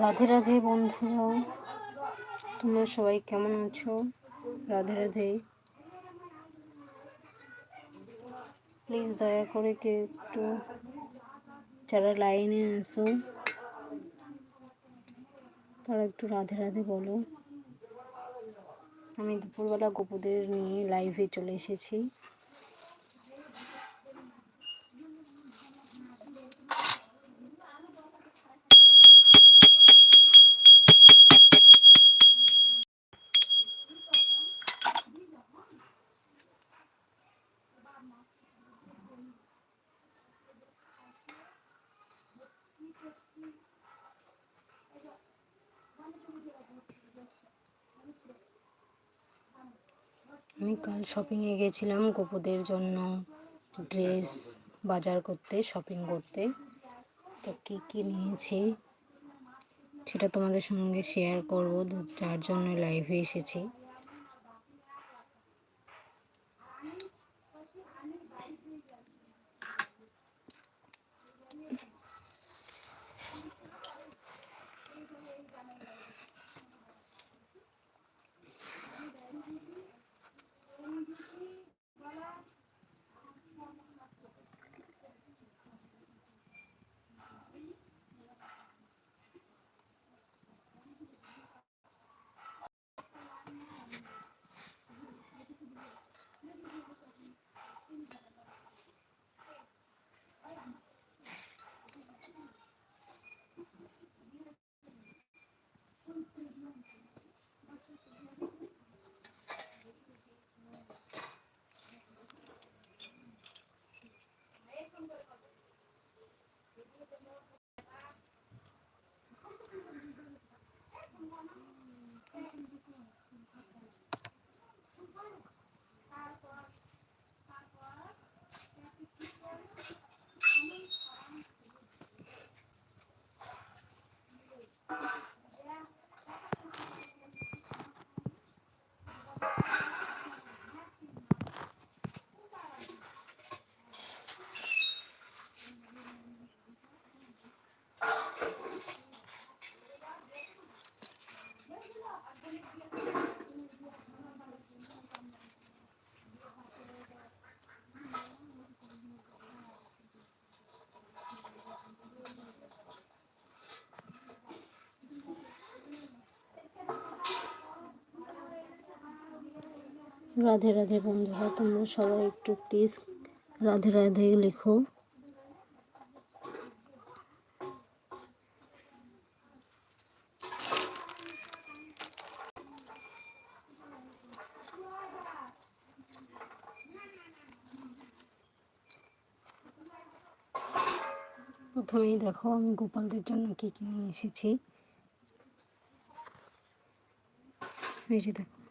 রাধে রাধে বন্ধুরা, তোমরা সবাই কেমন আছো? রাধে রাধে। প্লিজ দয়া করে কে একটু যারা লাইনে আসো তারা একটু রাধে রাধে বলো। আমি দুপুরবেলা গোপুদের নিয়ে লাইভে চলে এসেছি। আমি কাল শপিংয়ে গেছিলাম গোপুদের জন্য ড্রেস বাজার করতে শপিং করতে। তো কী কী নিয়েছি সেটা তোমাদের সঙ্গে শেয়ার করব। যার জন্য লাইভে এসেছি। রাধে রাধে বন্ধুরা, তোমরা সবাই একটু প্লিজ রাধে রাধে লেখো। প্রথমেই দেখো আমি গোপালদের জন্য কি কি নিয়ে এসেছি। দেখো।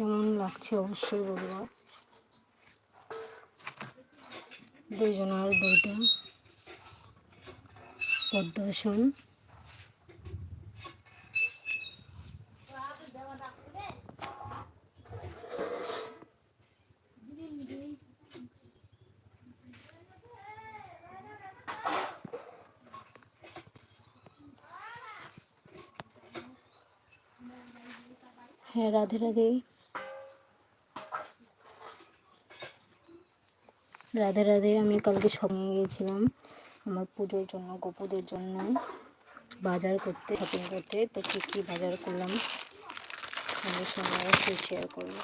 কেমন লাগছে অবশ্যই বলব। দুইজনের দুইটা। পদ্মাসন হ্যাঁ রাধে রাধে। রাধে রাধে, আমি কালকে নিয়ে গিয়েছিলাম। আমার পুজোর জন্য, গোপুদের জন্য বাজার করতে শপিং করতে। তো কী কী বাজার করলাম আমার সঙ্গে শেয়ার করব।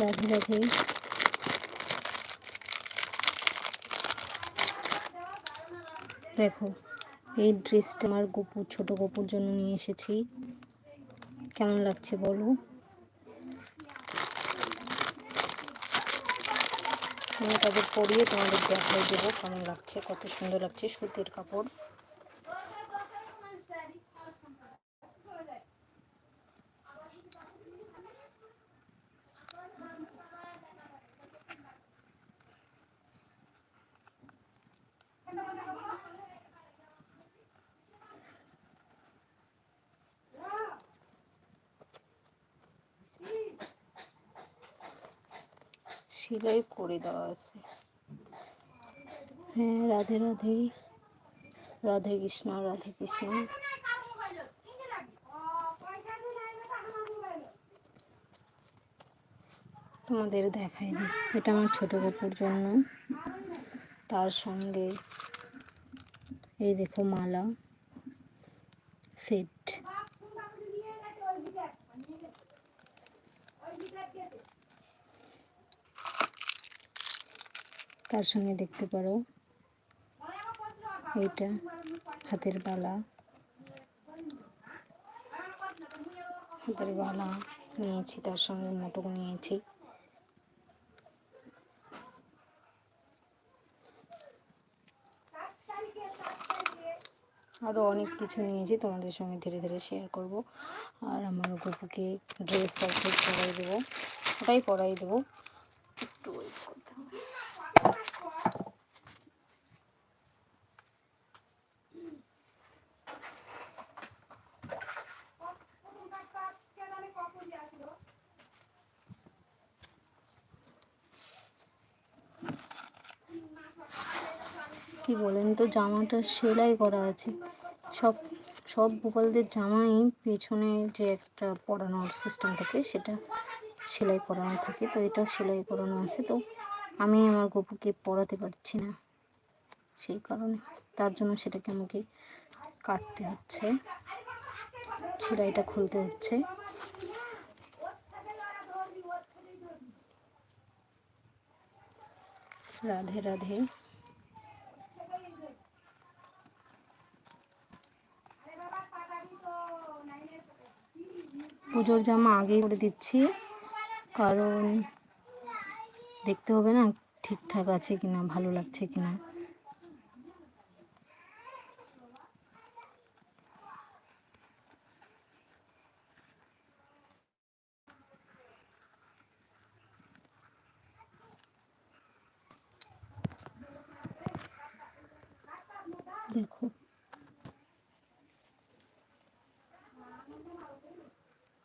রাধে রাধে। দেখো এই ড্রেসটা আমার গপুর ছোট গপুর জন্য নিয়ে এসেছি। কেমন লাগছে বলো? আমি তাদের পরিয়ে তোমাদের দেখাই দেবো কেমন লাগছে, কত সুন্দর লাগছে সুতির কাপড়। সেলাই করে দেওয়া আছে। হ্যাঁ রাধে রাধে। রাধে কৃষ্ণ রাধে কৃষ্ণ। তোমাদের দেখাই দিই এটা আমার ছোট গপুর জন্য। তার সঙ্গে এই দেখো মালা সেট। তার সঙ্গে দেখতে পারো। এইটা হাতের বালা। হাতের বালা নিয়েছি, তার সঙ্গে মোটক নিয়েছি। আরও অনেক কিছু নিয়েছি, তোমাদের সঙ্গে ধীরে ধীরে শেয়ার করব। আর আমার গপুকে ড্রেস আউটফিট পরাই দেবো। ওটাই পরাই দেবো। একটু ওয়েট করতে হবে। কি বলেন? তো জামাটা সেলাই করা আছে। সব সব গোপালদের জামাই পেছনে যে একটা পরানোর সিস্টেম থাকে, সেটা সেলাই করানো থাকে। তো এটাও সেলাই করানো আছে। তো আমি আমার গপুকে পরাতে পারছি না। সেই কারণে তার জন্য সেটাকে আমাকে কাটতে হচ্ছে। সেলাইটা খুলতে হচ্ছে। রাধে রাধে। পুজোর জামা আগেই করে দিচ্ছি। কারণ দেখতে হবে না ঠিকঠাক আছে কিনা, ভালো লাগছে কিনা দেখো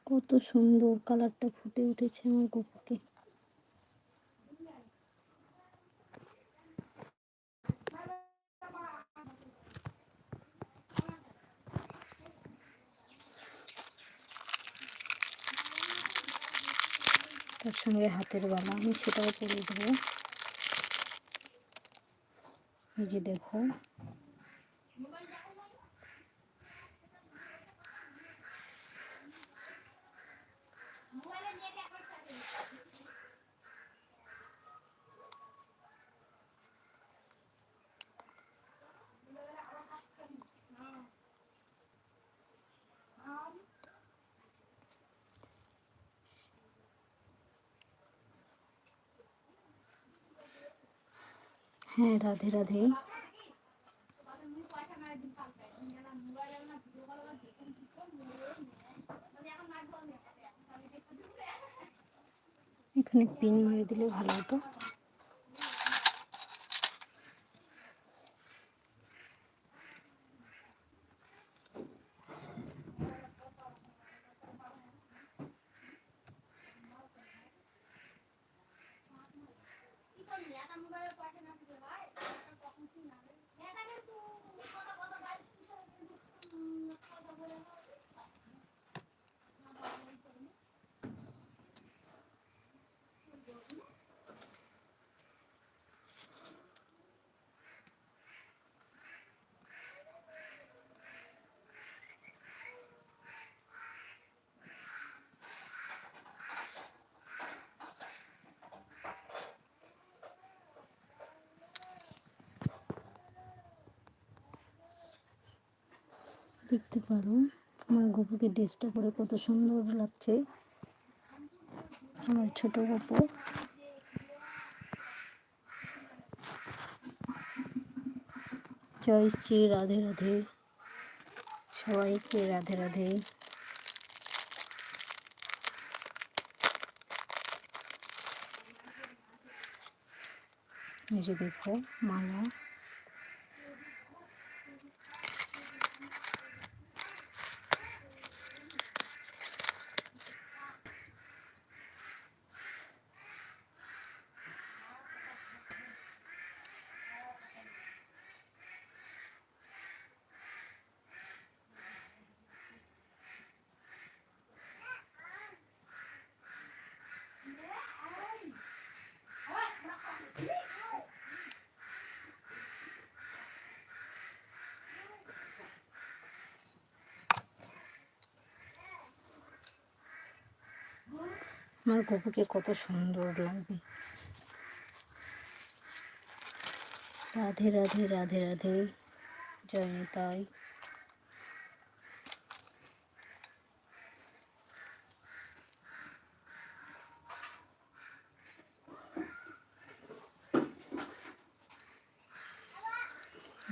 কত সুন্দর কালারটা ফুটে উঠেছে আমার গোপুকে। তার সঙ্গে হাতের বালা, আমি সেটাও পরে দেবো। এই যে দেখো হ্যাঁ রাধে রাধে। এখানে পিন মেরে দিলে ভালো হতো। দেখতে পারো আমার গপুকে ড্রেসটা পরে কত সুন্দর লাগছে। আমার ছোট গপু। জয় শ্রী রাধে রাধে। সবাইকে রাধে রাধে। এই যে দেখো মালা। আমার গপুকে কত সুন্দর লাগবে। রাধে রাধে রাধে রাধে, জয় নিতাই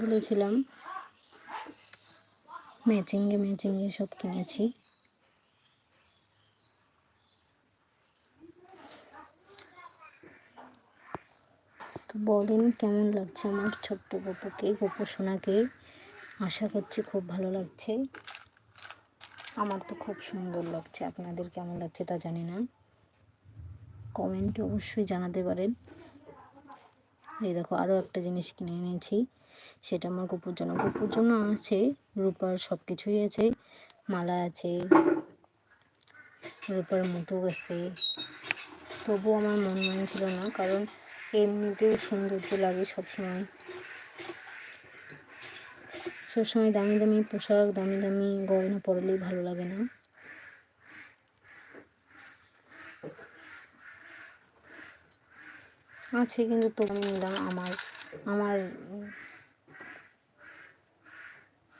বলেছিলাম ম্যাচিংয়ে ম্যাচিংয়ে সব কিনেছি তো বলেন, কেমন লাগছে আমার ছোট্ট গপুকে গপু সোনাকে আশা করছি খুব ভালো লাগছে। আমার তো খুব সুন্দর লাগছে। আপনাদের কেমন লাগছে তা জানি না। কমেন্ট অবশ্যই জানাতে পারেন। এই দেখো আরও একটা জিনিস কিনে এনেছি। সেটা আমার গপুর জন্য। গপুর জন্য আছে, রূপার সব কিছুই আছে। মালা আছে, রূপার মুটুক আছে। তবুও আমার মন মানছিল না, কারণ এমনিতেও সৌন্দর্য লাগে সবসময়। সবসময় দামি দামি পোশাক, দামি দামি গয়না পরলেই ভালো লাগে না। আছে কিন্তু আমি নিলাম আমার আমার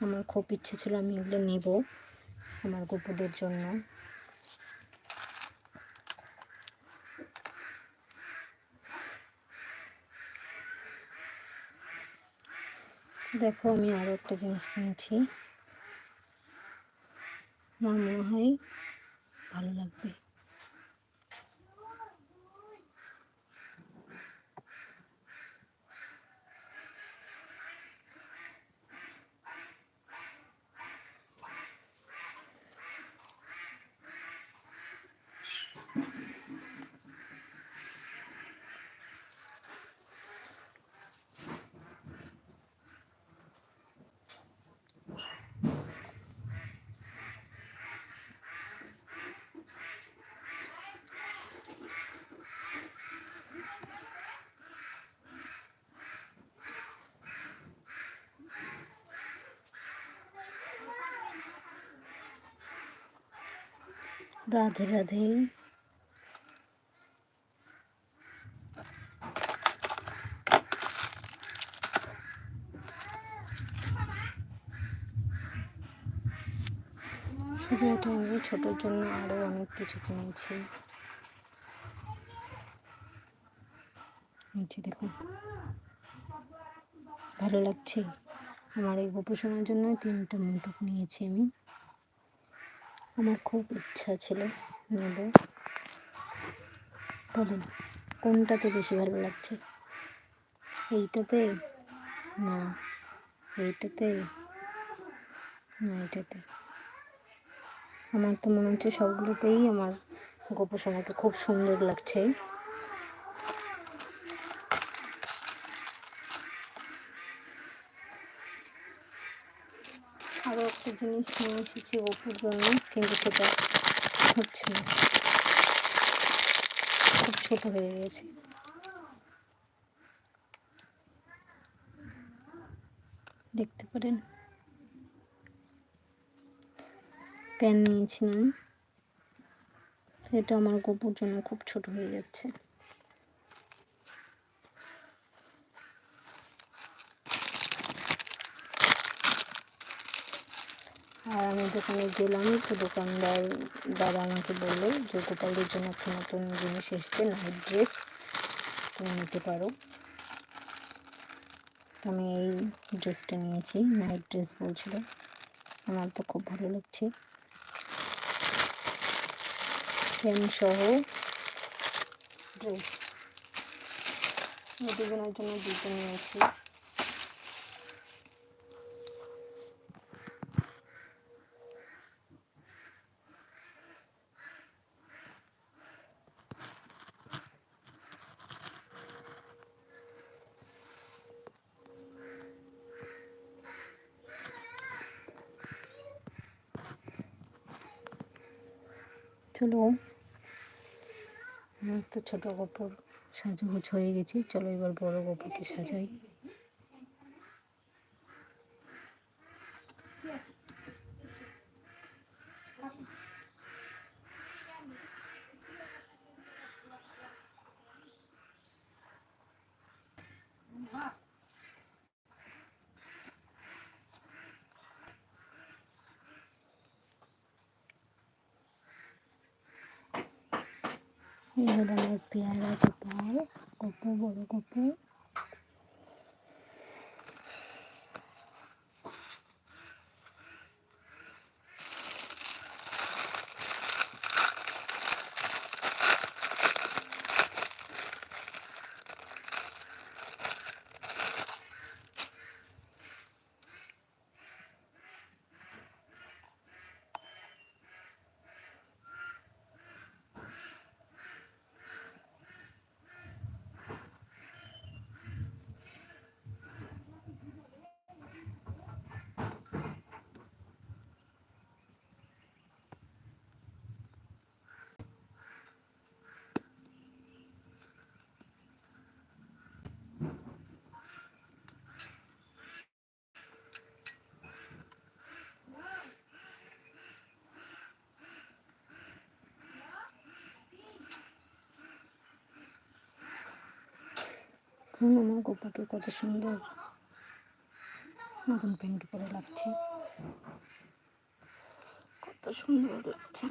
আমার খুব ইচ্ছে ছিল আমি এগুলো নেব আমার গপুদের জন্য। দেখো আমি আরও একটা জিনিস কিনেছি। আমার মনে হয় ভালো লাগবে। রাধে রাধে। শুধু আমি ছোটোর জন্য আরও অনেক কিছু কিনেছি। নিচে দেখুন, ভালো লাগছে। আমার এই গোপোষণার জন্য তিনটা মুটুক নিয়েছি আমি। আমার খুব ইচ্ছা ছিল নেব। বলুন কোনটাতে বেশি ভালো লাগছে? এইটাতে? না এইটাতে? না, এইটাতে। আমার তো মনে হচ্ছে সবগুলোতেই আমার গোপোষণাকে খুব সুন্দর লাগছে আরও একটা জিনিস নিয়ে এসেছি অপুর জন্য, কিন্তু সেটা হচ্ছে না। খুব ছোট হয়ে গেছে। দেখতে পারেন। প্যান নিয়েছিলাম। এটা আমার গোপুর জন্য খুব ছোট হয়ে যাচ্ছে। আর আমি দোকানে গেলাম তো দোকানদার দাদা আমাকে বলল যে গোপালদের জন্য একটা নতুন জিনিস এসছে নাইট ড্রেস তুমি নিতে পারো। আমি এই ড্রেসটা নিয়েছি নাইট ড্রেস বলছিল। আমার তো খুব ভালো লাগছে। প্যান্ট সহ ড্রেস দুজনের জন্য দুটো নিয়েছি। চলো তো ছোটো কাপড় সাজুগুজ হয়ে গেছে। চলো এবার বড় গোপরকে সাজাই এই হলো আমার পেয়ারা গোপাল গপু বড় গপু দেখুন আমার গোপাকে কত সুন্দর। নতুন প্যান্ট পরে লাগছে। কত সুন্দর লাগছে।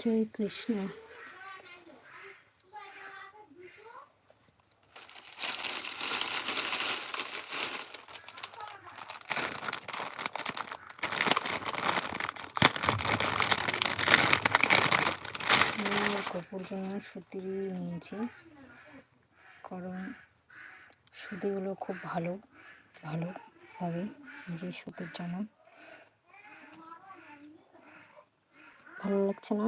জয় কৃষ্ণ আমি আমার কপুর জন্য সুতির নিয়েছি। কারণ সুতিগুলো খুব ভালো ভালো হবে যে সুতির জামা ভালো লাগছে না?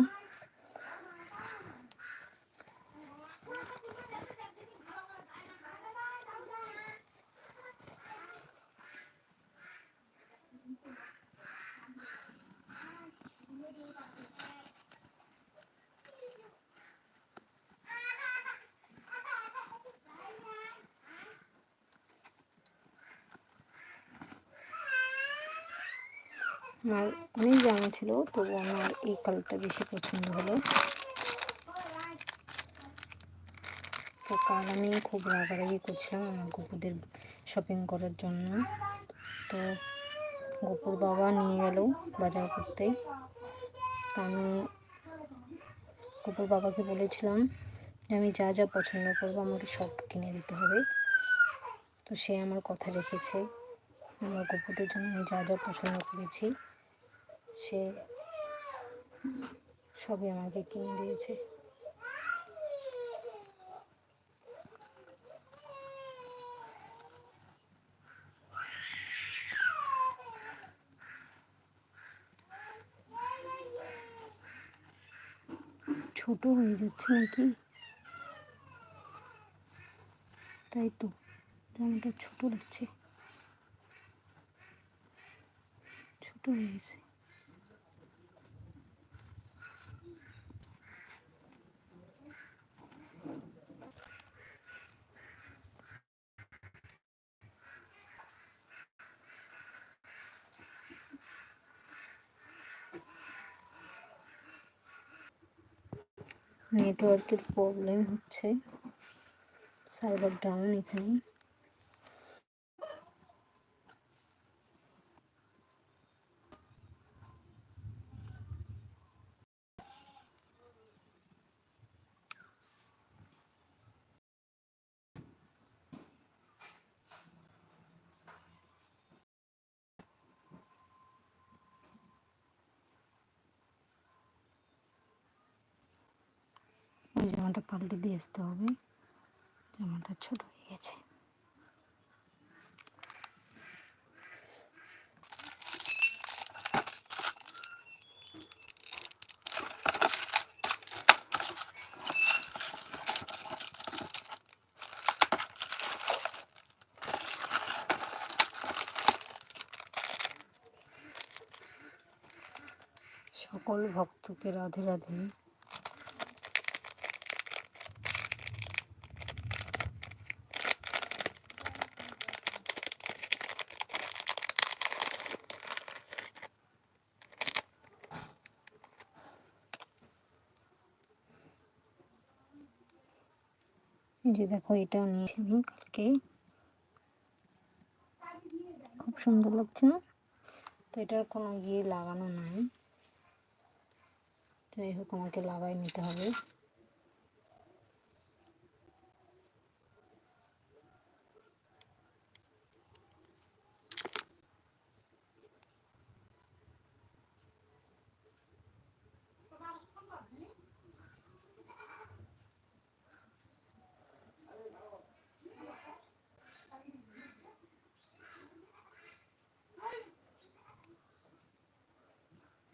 আমার অনেক জামা ছিল তবু আমার এই কালারটা বেশি পছন্দ হলো। তো কাল আমি খুব রাগারাগি করছিলাম আমার গপুদের শপিং করার জন্য। তো গপুর বাবা নিয়ে গেল বাজার করতে। আমি গপুর বাবাকে বলেছিলাম যে, আমি যা যা পছন্দ করব আমাকে সব কিনে দিতে হবে। তো সে আমার কথা রেখেছে। আমার গপুদের জন্য আমি যা যা পছন্দ করেছি, সে সবই আমাকে কিনে দিয়েছে। ছোট হয়ে যাচ্ছে নাকি? তাই তো, জামাটা ছোট লাগছে ছোট হয়ে গেছে নেটওয়ার্কের প্রবলেম হচ্ছে। সার্ভার ডাউন এখানে ওই জামাটা পাল্টে দিয়ে আসতে হবে। জামাটা ছোট হয়ে গেছে। সকল ভক্তকে রাধে রাধে। যে দেখো এটাও নিয়েছি আমি কালকে। খুব সুন্দর লাগছে না? তো এটার কোনো গিয়ে লাগানো নাই। যাই হোক, আমাকে লাগাই নিতে হবে।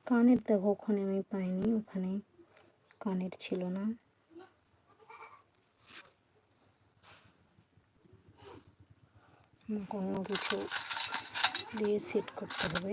কানের দেখো, ওখানে আমি পাইনি, ওখানে কানের ছিল না। অন্য কিছু দিয়ে সেট করতে হবে।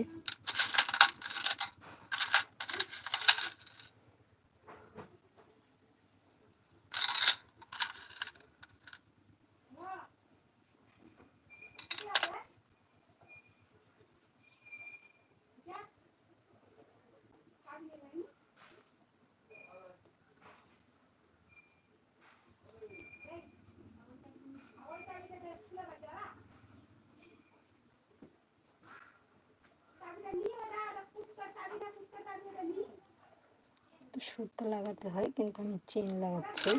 লাগাতে হয় কিন্তু আমি চেন লাগাচ্ছি।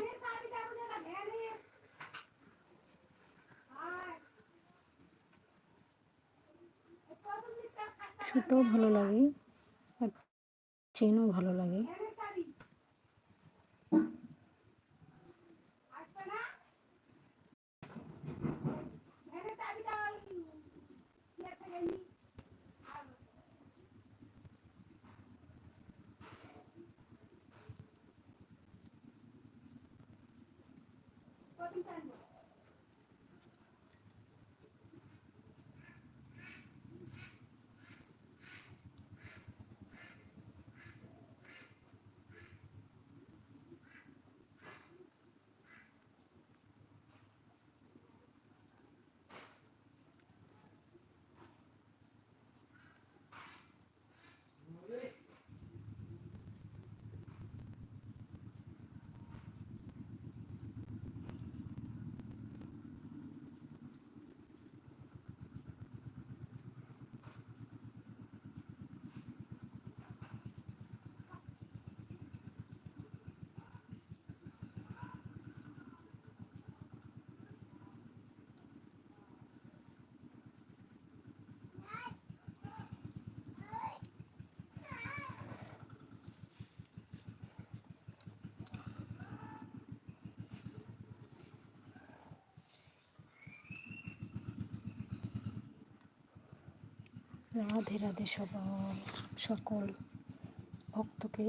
সুতো ভালো লাগে আর চেনও ভালো লাগে। What is that? Radhe Radhe সবাই সকল ভক্তকে।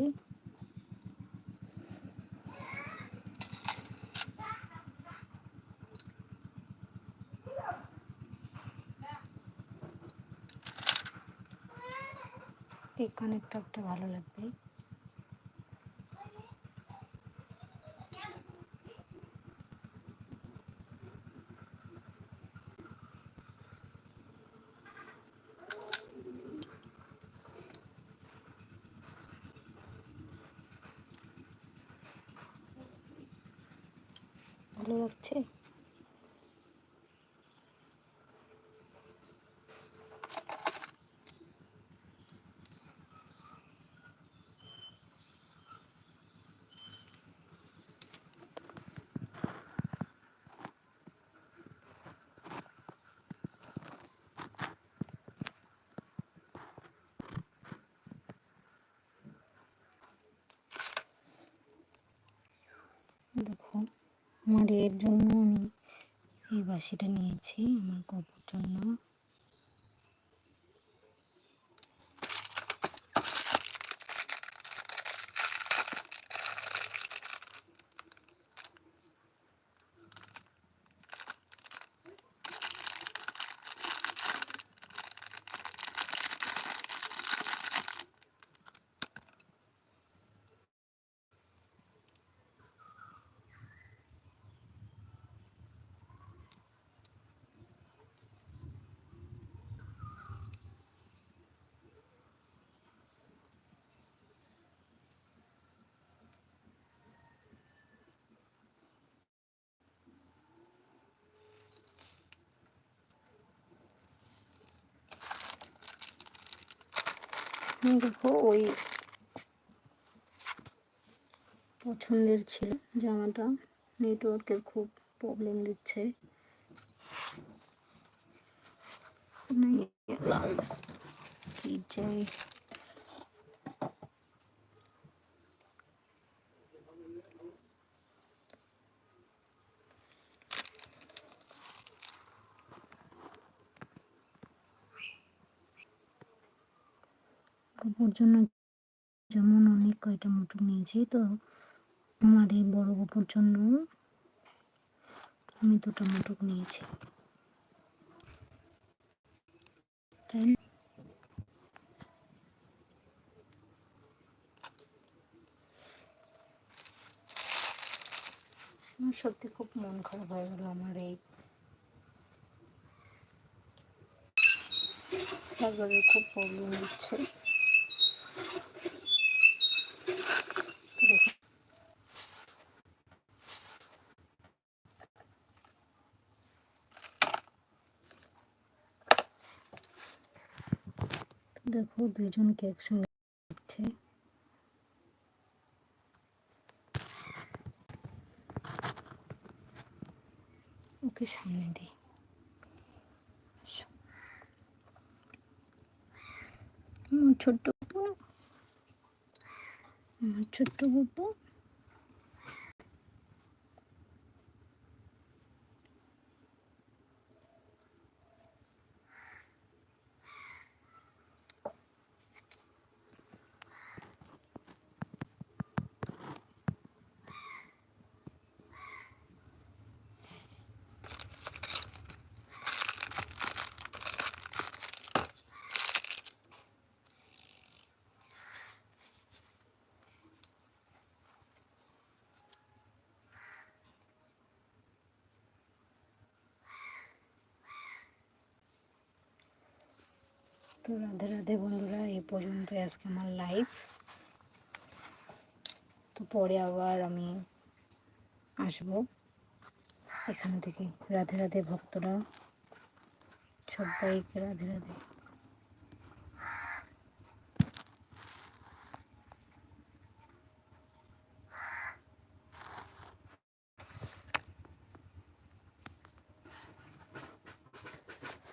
এই কানেরটা একটা ভালো লাগবে ভালো লাগছে দেখো আমার এর জন্য আমি এই বাসিটা নিয়েছি আমার কপুর জন্য। দেখো ওই পছন্দের ছিল জামাটা। নেটওয়ার্কের খুব প্রবলেম দিচ্ছে। লাল কি চাই কাপড় জন্য যেমন অনেক কয়টা মুঠো নিয়েছি, তো আমার এই বড় গপুর জন্য আমি দুটো মুঠুক নিয়েছি। তাই সত্যি খুব মন খারাপ হয়ে গেল আমার এই সার্ভারের খুব প্রবলেম হচ্ছে দেখো দেখো দুজনকে একসঙ্গে দিচ্ছে ওকে সামনে দিই। আমার ছোট্ট আমার ছোট্ট গপু তো রাধে রাধে বন্ধুরা, এই পর্যন্ত আজকে আমার লাইফ তো পরে আবার আমি আসব এখান থেকে, রাধে রাধে ভক্তরা, সবাইকে রাধে রাধে।